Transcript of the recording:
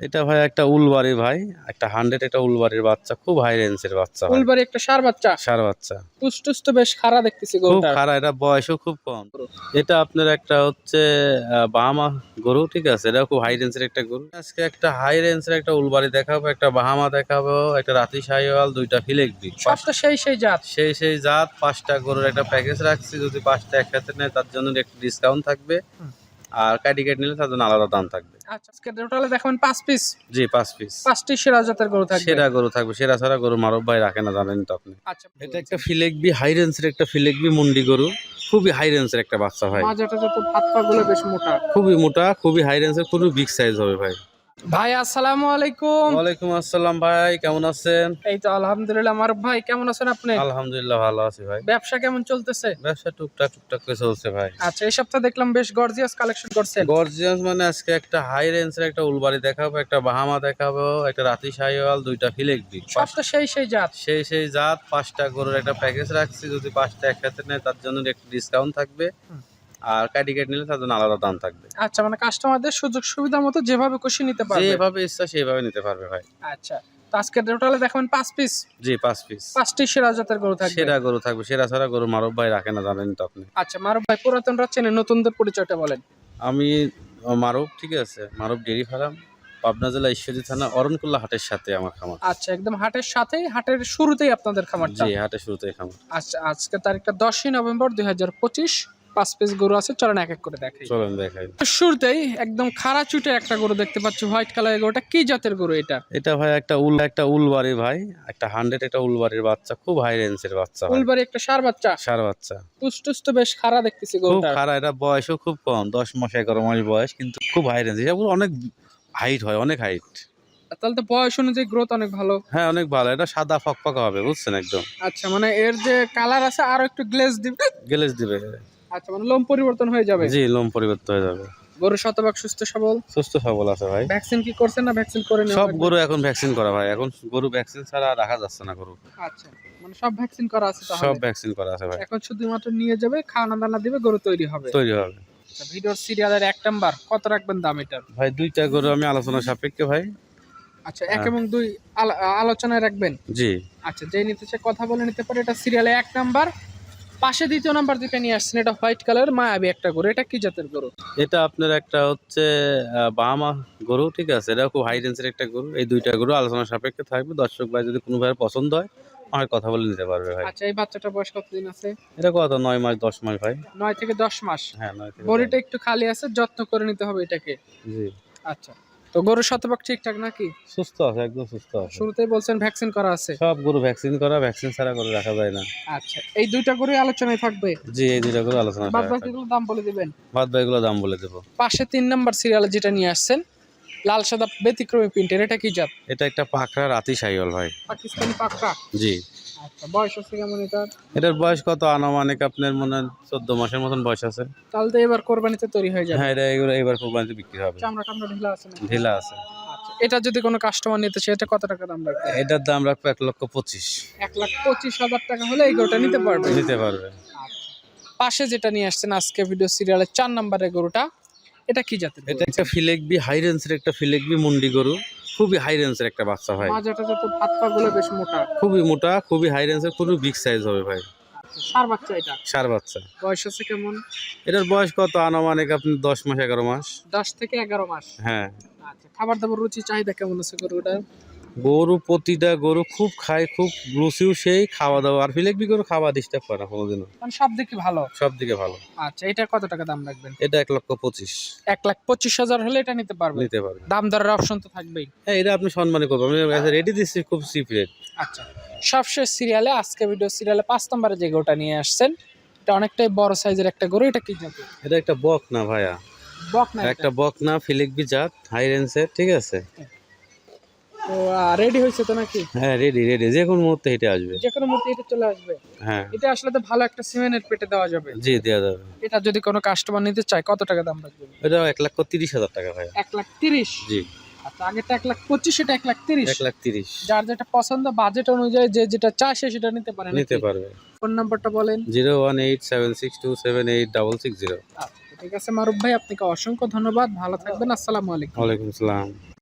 এটা ভাই একটা উলবাড়ি ভাই একটা হান্ড্রেড একটা উলবাড়ির বাচ্চা খুব হাই রেঞ্জের বাচ্চা ভাই। ফুলবাড়ি একটা সার বাচ্চা। সার বাচ্চা। পুষ্টুস তো বেশ খাড়া দেখতেছি খুব খারাপ এটা বয়সও খুব কম। এটা আপনার একটা হচ্ছে বাহামা গরু ঠিক আছে? এটা খুব হাই রেঞ্জের একটা গরু। আজকে একটা হাই রেঞ্জের একটা উলবাড়ি দেখাবো একটা বাহামা দেখাবো একটা রাতি সাইওয়াল দুইটা ফিলেকবি সব তো সেই সেই জাত। সেই সেই জাত পাঁচটা গরুর একটা প্যাকেজ রাখছি যদি পাঁচটা একসাথে নেয় তার জন্য একটু ডিসকাউন্ট থাকবে। আর কাটি নিলে তার জন্য আলাদা দাম থাকবে। আচ্ছা আজকে টোটালে দেখবেন পাঁচ পিস জি পাঁচ পিস পাঁচটি সেরা জাতের গরু থাকবে। সেরা গরু থাকবে সেরা ছাড়া গরু মারব ভাই রাখে না জানেন তো আপনি। আচ্ছা। এটা একটা ফিলেকবি হাই রেঞ্জের একটা ফিলেকবি মুন্ডি গরু খুবই হাই রেঞ্জের একটা বাচ্চা ভাই। মাজাটা পা গুলো বেশ মোটা। খুবই মোটা খুবই হাই রেঞ্জের খুবই বিগ সাইজ হবে ভাই। ভাই আসসালামু আলাইকুম। ওয়ালাইকুম আসসালাম ভাই কেমন আছেন? এই তো আলহামদুলিল্লাহ আমার ভাই কেমন আছেন আপনি? আলহামদুলিল্লাহ ভালো আছি ভাই। ব্যবসা কেমন চলতেছে? ব্যবসা টুকটাক টুকটাক করে চলছে ভাই। আচ্ছা এই সপ্তাহে দেখলাম বেশ গর্জিয়াস কালেকশন করছেন। গর্জিয়াস মানে আজকে একটা হাই রেঞ্জের একটা উলবাড়ি দেখাবো একটা বাহামা দেখাবো একটা রাতি সাইওয়াল দুইটা ফিলেকবি সব তো সেই সেই জাত। সেই সেই জাত পাঁচটা গরুর একটা প্যাকেজ রাখছি যদি পাঁচটা একসাথে নেয় তার জন্য একটু ডিসকাউন্ট থাকবে। আর ক্যাডিকেট নিলে তার জন্য আলাদা দাম থাকবে। আচ্ছা মানে কাস্টমারদের সুযোগ সুবিধা মতো যেভাবে খুশি নিতে পারবে। যেভাবে ইচ্ছা সেইভাবে নিতে পারবে ভাই। আচ্ছা তো আজকে টোটালে দেখবেন পাঁচ পিস জি পাঁচ পিস পাঁচটি সেরা জাতের গরু থাকবে। সেরা গরু থাকবে সেরা ছাড়া গরু মারব ভাই রাখে না জানেন তো আপনি। আচ্ছা মারুফ ভাই পুরাতনরা চেনে নতুনদের পরিচয়টা বলেন। আমি মারব ঠিক আছে মারব ডেরি ফার্ম পাবনা জেলা ঈশ্বরী থানা অরণকুল্লা হাটের সাথে আমার খামার। আচ্ছা একদম হাটের সাথেই হাটের শুরুতেই আপনাদের খামারটা। জি হাটের শুরুতে খামার। আচ্ছা আজকে তারিখটা দশই নভেম্বর দুই হাজার পঁচিশ। পাঁচ পিস গরু আছে চলেন এক এক করে দেখাই। চলেন দেখাই। শুরুতেই একদম খাড়া চুটের একটা গরু দেখতে পাচ্ছি হোয়াইট কালারের গরুটা। কি জাতের গরু এটা? এটা ভাই একটা উল একটা উলবাড়ি ভাই একটা হান্ড্রেড একটা উলবাড়ির বাচ্চা খুব হাই রেঞ্জের বাচ্চা ভাই। ফুলবাড়ি একটা সার বাচ্চা? সার বাচ্চা। পুষ্টুস তো বেশ খাড়া দেখতেছি খুব গরুটা খারাপ এটা বয়সও খুব কম দশ মাস এগারো মাস বয়স কিন্তু খুব হাই রেঞ্জ এগুলো অনেক হাইট হয় অনেক হাইট তাহলে তো বয়স অনুযায়ী গ্রোথ অনেক ভালো। হ্যাঁ অনেক ভালো এটা সাদা ফকফকা হবে বুঝছেন একদম। আচ্ছা মানে এর যে কালার আছে আরও একটু গ্লেজ দিবে। গেলেজ দিবে। আচ্ছা মানে লোম পরিবর্তন হয়ে যাবে? জি লোম পরিবর্তন হয়ে যাবে। গরু শতভাগ সুস্থ সবল? সুস্থ সবল আছে ভাই। ভ্যাকসিন কি করছেন না ভ্যাকসিন করে সব গরু এখন ভ্যাকসিন করা ভাই। এখন গরু ভ্যাকসিন ছাড়া রাখা যাচ্ছে না গরু আচ্ছা মানে সব ভ্যাকসিন করা আছে তাহলে? সব ভ্যাকসিন করা আছে ভাই। এখন শুধুমাত্র নিয়ে যাবে খাওয়ানা দানা দিবে গরু তৈরি হবে। তৈরি হবে। আচ্ছা ভিডিওর সিরিয়ালের এক নাম্বার কত রাখবেন দাম এটার? ভাই দুইটা গরু আমি আলোচনা সাপেক্ষে ভাই। আচ্ছা এক। এবং দুই আলো- আলোচনায় রাখবেন? জি। আচ্ছা যে নিতে কথা বলে নিতে পারে এটা সিরিয়ালে এক নাম্বার পাশে দ্বিতীয় নাম্বার যেটা নিয়ে আসছেন এটা হোয়াইট কালার মায়াবী একটা গরু। এটা কি জাতের গরু? এটা আপনার একটা হচ্ছে বাহামা গরু ঠিক আছে? এটা খুব হাই রেঞ্জের একটা গরু। এই দুইটা গরু আলোচনা সাপেক্ষে থাকবে। দর্শক ভাই যদি কোনো ভাইয়ের পছন্দ হয় আমার কথা বলে নিতে পারবে ভাই। আচ্ছা এই বাচ্চাটার বয়স কতদিন আছে? এটা কত? নয় মাস দশ মাস ভাই। নয় থেকে দশ মাস? হ্যাঁ নয় থেকে বডিটা একটু খালি আছে যত্ন করে নিতে হবে এটাকে। জি। আচ্ছা। তো গরুর শতভাগ ঠিকঠাক নাকি? সুস্থ আছে একদম সুস্থ আছে। শুরুতেই বলছেন ভ্যাকসিন করা আছে। সব গরু ভ্যাকসিন করা ভ্যাকসিন ছাড়া গরু রাখা যায় না। আচ্ছা এই দুইটা গরুই আলোচনায় থাকবে? জি এই দুইটা গরু আলোচনা বাদ বাকিগুলো দাম বলে দিবেন। বাদ বাকিগুলো দাম বলে দেবো। পাশে তিন নাম্বার সিরিয়ালে যেটা নিয়ে আসছেন লাল সাদা ব্যতিক্রমী প্রিন্টের এটা কি জাত? এটা একটা পাখরা রাতি সাইওয়াল ভাই। পাকিস্তানি পাক্কা জি। আচ্ছা বয়স আছে কেমন এটার? এটার বয়স কত আনুমানিক আপনার মনে হয় চোদ্দ মাসের মতন বয়স আছে। তাহলে তো এবার কোরবানিতে তৈরি হয়ে যাবে। হ্যাঁ এটা এগুলো এবার কোরবানিতে বিক্রি হবে। চামড়া টামড়া ঢিলা আছে না ঢিলা আছে। আচ্ছা এটা যদি কোনো কাস্টমার নিতে চায় এটা কত টাকা দাম রাখবে? এটার দাম রাখব এক লক্ষ পঁচিশ। এক লাখ পঁচিশ হাজার টাকা হলে এই গরুটা নিতে পারবে? নিতে পারবে। আচ্ছা। পাশে যেটা নিয়ে আসছেন আজকে ভিডিও সিরিয়ালের চার নাম্বারের গরুটা এটা কি জাতের এটা একটা ফিলেকবি হাই রেঞ্জের একটা ফিলেকবি মুন্ডি গরু। খুবই হাই রেঞ্জের একটা বাচ্চা ভাই। মাজাটা যত ভাত পা গুলো বেশ মোটা। খুবই মোটা খুবই হাই রেঞ্জের খুবই বিগ সাইজ হবে ভাই। সার বাচ্চা এটা? সার বাচ্চা। বয়স আছে কেমন? এটার বয়স কত? আনুমানিক আপনি দশ মাস এগারো মাস। দশ থেকে এগারো মাস। হ্যাঁ। আচ্ছা খাবার দাবার রুচি চাহিদা কেমন আছে গরুটা গরু প্রতিটা গরু খুব খায় খুব রুচিও সেই খাওয়া দাওয়া। আর ফিলেকবি গরু খাওয়া ডিস্টার্ব করে না কোনোদিনও। মানে সব দিকে ভালো? সব দিকে ভালো। আচ্ছা এটা কত টাকা দাম রাখবেন? এটা এক লক্ষ পঁচিশ। এক লাখ পঁচিশ হাজার হলে এটা নিতে পারবেন? নিতে পারবেন। দাম দরের অপশন তো থাকবেই। হ্যাঁ এটা আপনি সম্মানে করবেন। আমি রেডি দিচ্ছি খুব চিপ রেট আচ্ছা সবশেষ সিরিয়ালে আজকে ভিডিও সিরিয়ালে পাঁচ নম্বরে যে গরুটা নিয়ে আসছেন এটা অনেকটাই বড় সাইজের একটা গরু এটা কি জাতের এটা একটা বক না ভাইয়া। বক না একটা বক না ফিলেকবি জাত হাই রেঞ্জের ঠিক আছে? তো রেডি হয়েছে তো নাকি? হ্যাঁ রেডি রেডি যে কোনো মুহূর্তে হেঁটে আসবে। যে কোনো মুহূর্তে এটা চলে আসবে। হ্যাঁ। এটা আসলে তো ভালো একটা সিমেন্টের পেটে দেওয়া যাবে। জি দেওয়া যাবে। এটা যদি কোনো কাস্টমার নিতে চায় কত টাকা দাম এটা এক লক্ষ তিরিশ হাজার টাকা এক লাখ তিরিশ? জি। আচ্ছা আগেরটা এক লাখ পঁচিশ এটা এক লাখ তিরিশ? এক লাখ তিরিশ। যার যেটা পছন্দ বাজেট অনুযায়ী যে যেটা চায় সে সেটা নিতে পারে নিতে পারবে। ফোন নাম্বারটা বলেন। Zero one eight seven six two seven eight double six zero. আচ্ছা ঠিক আছে মারুফ ভাই আপনাকে অসংখ্য ধন্যবাদ। ভালো থাকবেন আসসালামু আলাইকুম। ওয়ালাইকুম আসসালাম।